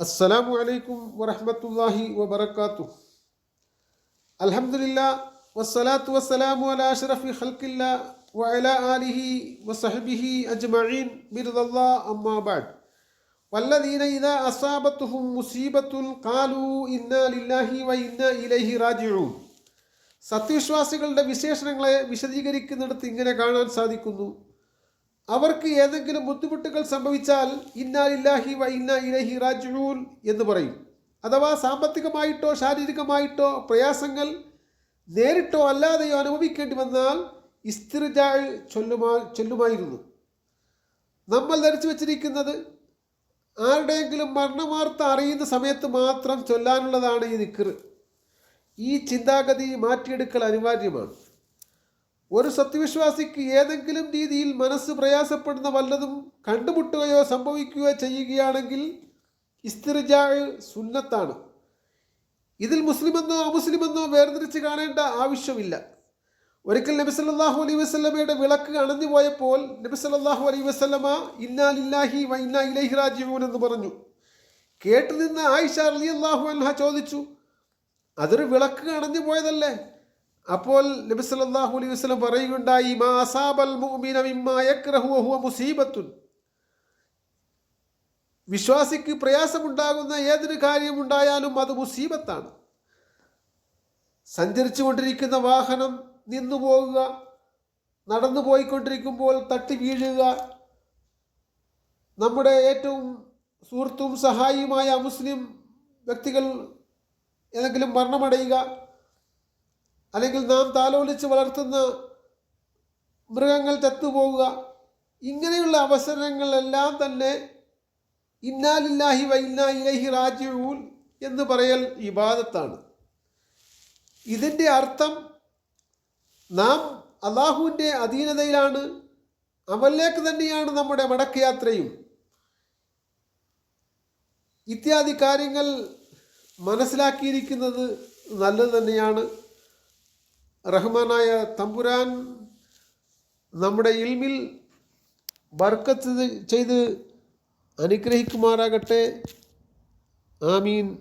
السلام عليكم ورحمة الله وبركاته الحمد لله والصلاة والسلام على أشرف خلق الله وعلى آله وصحبه أجمعين برضا الله أما بعد والذين إذا أصابتهم مصيبة قالوا إنا لله وإنا إليه راجعون സത്യവിശ്വാസികളുടെ വിശേഷണങ്ങളെ വിശദീകരിക്കുന്നിടത്ത് ഇങ്ങനെ കാണാൻ സാധിക്കുന്നു അവർക്ക് ഏതെങ്കിലും ബുദ്ധിമുട്ടുകൾ സംഭവിച്ചാൽ ഇന്നാലില്ലാഹി വ ഇന്ന ഇലഹി റാജിഊൻ എന്ന് പറയും. അഥവാ സാമ്പത്തികമായിട്ടോ ശാരീരികമായിട്ടോ പ്രയാസങ്ങൾ നേരിട്ടോ അല്ലാതെയോ അനുഭവിക്കേണ്ടി വന്നാൽ ഇസ്തിരിജാൾ ചൊല്ലുമാ ചൊല്ലുമായിരുന്നു. നമ്മൾ ധരിച്ചു വച്ചിരിക്കുന്നത് ആരുടെയെങ്കിലും മരണവാർത്ത അറിയുന്ന സമയത്ത് മാത്രം ചൊല്ലാനുള്ളതാണ് ഈ നിക്കർ ഈ ചിന്താഗതി മാറ്റിയെടുക്കൽ അനിവാര്യമാണ്. ഒരു സത്യവിശ്വാസിക്ക് ഏതെങ്കിലും രീതിയിൽ മനസ്സ് പ്രയാസപ്പെടുന്ന വല്ലതും കണ്ടുമുട്ടുകയോ സംഭവിക്കുകയോ ചെയ്യുകയാണെങ്കിൽ ഇസ്തിർജാ സുന്നത്താണ്. ഇതിൽ മുസ്ലിമെന്നോ അമുസ്ലിമെന്നോ വേർതിരിച്ച് കാണേണ്ട ആവശ്യമില്ല. ഒരിക്കൽ നബി സല്ലല്ലാഹു അലൈ വസ്ലമയുടെ വിളക്ക് അണഞ്ഞു പോയപ്പോൾ നബി സല്ലല്ലാഹു അലൈ വസ്ലമ ഇന്നാലില്ലാഹി വ ഇന്നാ ഇലൈഹി റാജിഊൻ എന്ന് പറഞ്ഞു. കേട്ടു നിന്ന് ആയിഷ അള്ളാഹു അൻഹ ചോദിച്ചു അതൊരു വിളക്ക് അണഞ്ഞു പോയതല്ലേ? അപ്പോൾ നബി സല്ലല്ലാഹു അലൈഹി വസല്ലം പറയുകയുണ്ടായി മാ മുഅ്മിന മിമ്മാ യക്റഹു മുസീബത്തുൻ. വിശ്വാസിക്ക് പ്രയാസമുണ്ടാകുന്ന ഏതൊരു കാര്യമുണ്ടായാലും അത് മുസീബത്താണ്. സഞ്ചരിച്ചു കൊണ്ടിരിക്കുന്ന വാഹനം നിന്നു പോകുക നടന്നു പോയിക്കൊണ്ടിരിക്കുമ്പോൾ തട്ടി വീഴുക നമ്മുടെ ഏറ്റവും സുഹൃത്തും സഹായിയുമായ മുസ്ലിം വ്യക്തികൾ ഏതെങ്കിലും മരണമടയുക അല്ലെങ്കിൽ നാം താലോലിച്ച് വളർത്തുന്ന മൃഗങ്ങൾ ചത്തുപോവുക. ഇങ്ങനെയുള്ള അവസരങ്ങളെല്ലാം തന്നെ ഇന്നാലില്ലാഹി വ ഇന്നാ ഇലഹി റാജിഊൻ എന്ന് പറയൽ ഇബാദത്താണ്. ഇതിന്റെ അർത്ഥം നാം അള്ളാഹുവിന്റെ അധീനതയിലാണ് അവനിലേക്ക് തന്നെയാണ് നമ്മുടെ മടക്കയാത്രയും. ഇത്യാദി കാര്യങ്ങൾ മനസ്സിലാക്കിയിരിക്കുന്നത് നല്ലത് തന്നെയാണ്. റഹ്മാനായ തമ്പുരാൻ നമ്മുടെ ഇൽമിൽ ബർക്കത്ത് ചെയ്ത് അനുഗ്രഹിക്കുമാറാകട്ടെ. ആമീൻ.